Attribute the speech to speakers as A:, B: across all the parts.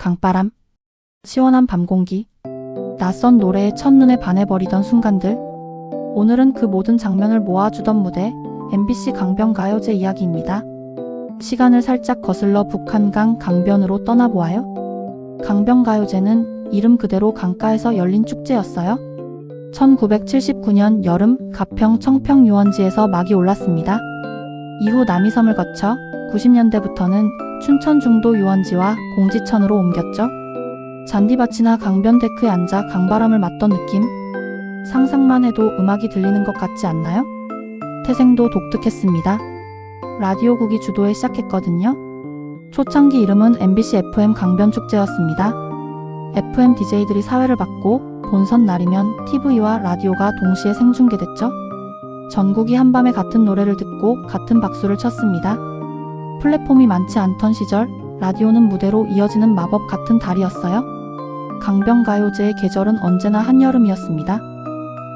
A: 강바람, 시원한 밤 공기, 낯선 노래에 첫눈에 반해버리던 순간들. 오늘은 그 모든 장면을 모아주던 무대, MBC 강변 가요제 이야기입니다. 시간을 살짝 거슬러 북한강 강변으로 떠나보아요. 강변 가요제는 이름 그대로 강가에서 열린 축제였어요. 1979년 여름 가평 청평 유원지에서 막이 올랐습니다. 이후 남이섬을 거쳐 90년대부터는 춘천 중도 유원지와 공지천으로 옮겼죠. 잔디밭이나 강변 데크에 앉아 강바람을 맞던 느낌? 상상만 해도 음악이 들리는 것 같지 않나요? 태생도 독특했습니다. 라디오국이 주도해 시작했거든요. 초창기 이름은 MBC FM 강변축제였습니다. FM DJ들이 사회를 받고 본선 날이면 TV와 라디오가 동시에 생중계됐죠. 전국이 한밤에 같은 노래를 듣고 같은 박수를 쳤습니다. 플랫폼이 많지 않던 시절 라디오는 무대로 이어지는 마법 같은 달이었어요. 강변가요제의 계절은 언제나 한여름이었습니다.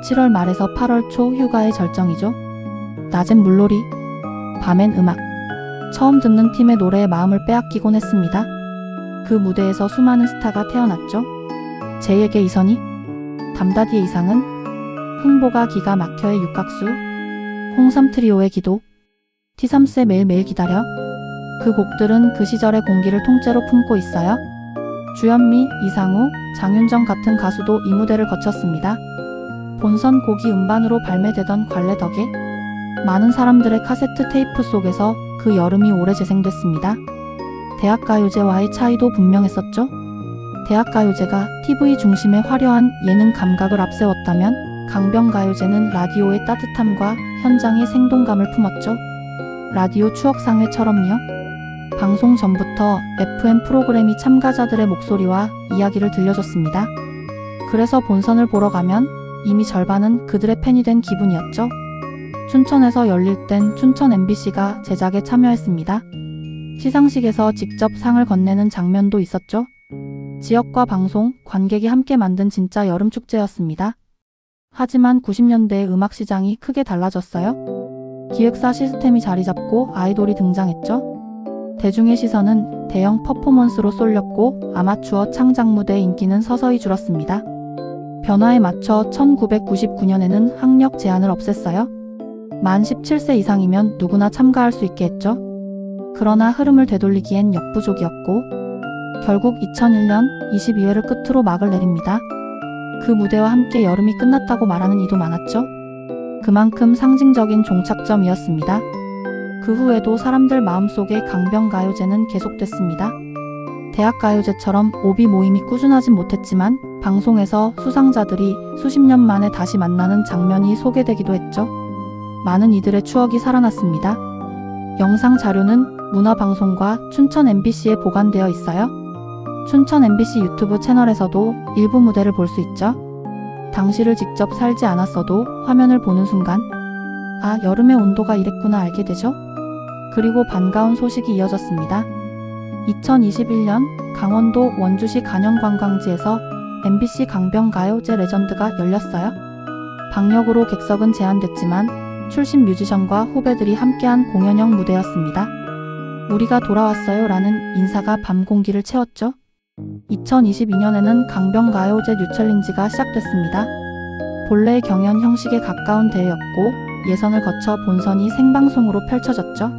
A: 7월 말에서 8월 초 휴가의 절정이죠. 낮엔 물놀이, 밤엔 음악. 처음 듣는 팀의 노래에 마음을 빼앗기곤 했습니다. 그 무대에서 수많은 스타가 태어났죠. 제이에게 이선희, 담다디의 이상은, 흥보가 기가 막혀의 육각수, 홍삼 트리오의 기도, 티삼스의 매일매일 기다려. 그 곡들은 그 시절의 공기를 통째로 품고 있어요. 주현미, 이상우, 장윤정 같은 가수도 이 무대를 거쳤습니다. 본선 곡이 음반으로 발매되던 관례 덕에 많은 사람들의 카세트 테이프 속에서 그 여름이 오래 재생됐습니다. 대학가요제와의 차이도 분명했었죠. 대학가요제가 TV 중심의 화려한 예능 감각을 앞세웠다면 강변가요제는 라디오의 따뜻함과 현장의 생동감을 품었죠. 라디오 추억상회처럼요. 방송 전부터 FM 프로그램이 참가자들의 목소리와 이야기를 들려줬습니다. 그래서 본선을 보러 가면 이미 절반은 그들의 팬이 된 기분이었죠. 춘천에서 열릴 땐 춘천 MBC가 제작에 참여했습니다. 시상식에서 직접 상을 건네는 장면도 있었죠. 지역과 방송, 관객이 함께 만든 진짜 여름 축제였습니다. 하지만 90년대의 음악 시장이 크게 달라졌어요. 기획사 시스템이 자리 잡고 아이돌이 등장했죠. 대중의 시선은 대형 퍼포먼스로 쏠렸고 아마추어 창작 무대의 인기는 서서히 줄었습니다. 변화에 맞춰 1999년에는 학력 제한을 없앴어요. 만 17세 이상이면 누구나 참가할 수 있게 했죠. 그러나 흐름을 되돌리기엔 역부족이었고 결국 2001년 22회를 끝으로 막을 내립니다. 그 무대와 함께 여름이 끝났다고 말하는 이도 많았죠. 그만큼 상징적인 종착점이었습니다. 그 후에도 사람들 마음속에 강변가요제는 계속됐습니다. 대학가요제처럼 오비 모임이 꾸준하진 못했지만 방송에서 수상자들이 수십 년 만에 다시 만나는 장면이 소개되기도 했죠. 많은 이들의 추억이 살아났습니다. 영상 자료는 문화방송과 춘천 MBC에 보관되어 있어요. 춘천 MBC 유튜브 채널에서도 일부 무대를 볼 수 있죠. 당시를 직접 살지 않았어도 화면을 보는 순간, 아, 여름의 온도가 이랬구나 알게 되죠? 그리고 반가운 소식이 이어졌습니다. 2021년 강원도 원주시 간현관광지에서 MBC 강변가요제 레전드가 열렸어요. 방역으로 객석은 제한됐지만 출신 뮤지션과 후배들이 함께한 공연형 무대였습니다. 우리가 돌아왔어요 라는 인사가 밤 공기를 채웠죠. 2022년에는 강변가요제 뉴챌린지가 시작됐습니다. 본래의 경연 형식에 가까운 대회였고 예선을 거쳐 본선이 생방송으로 펼쳐졌죠.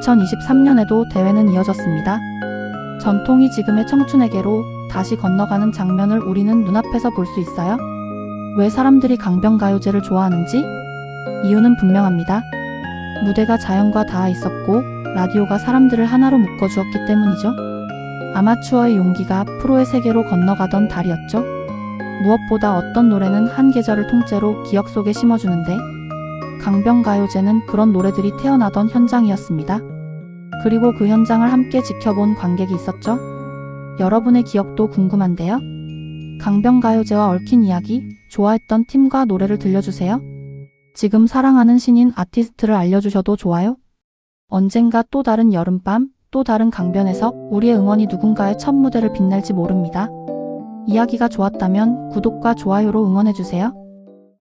A: 2023년에도 대회는 이어졌습니다. 전통이 지금의 청춘에게로 다시 건너가는 장면을 우리는 눈앞에서 볼 수 있어요. 왜 사람들이 강변가요제를 좋아하는지? 이유는 분명합니다. 무대가 자연과 닿아 있었고 라디오가 사람들을 하나로 묶어주었기 때문이죠. 아마추어의 용기가 프로의 세계로 건너가던 달이었죠. 무엇보다 어떤 노래는 한 계절을 통째로 기억 속에 심어주는데 강변가요제는 그런 노래들이 태어나던 현장이었습니다. 그리고 그 현장을 함께 지켜본 관객이 있었죠. 여러분의 기억도 궁금한데요. 강변가요제와 얽힌 이야기, 좋아했던 팀과 노래를 들려주세요. 지금 사랑하는 신인 아티스트를 알려주셔도 좋아요. 언젠가 또 다른 여름밤, 또 다른 강변에서 우리의 응원이 누군가의 첫 무대를 빛낼지 모릅니다. 이야기가 좋았다면 구독과 좋아요로 응원해주세요.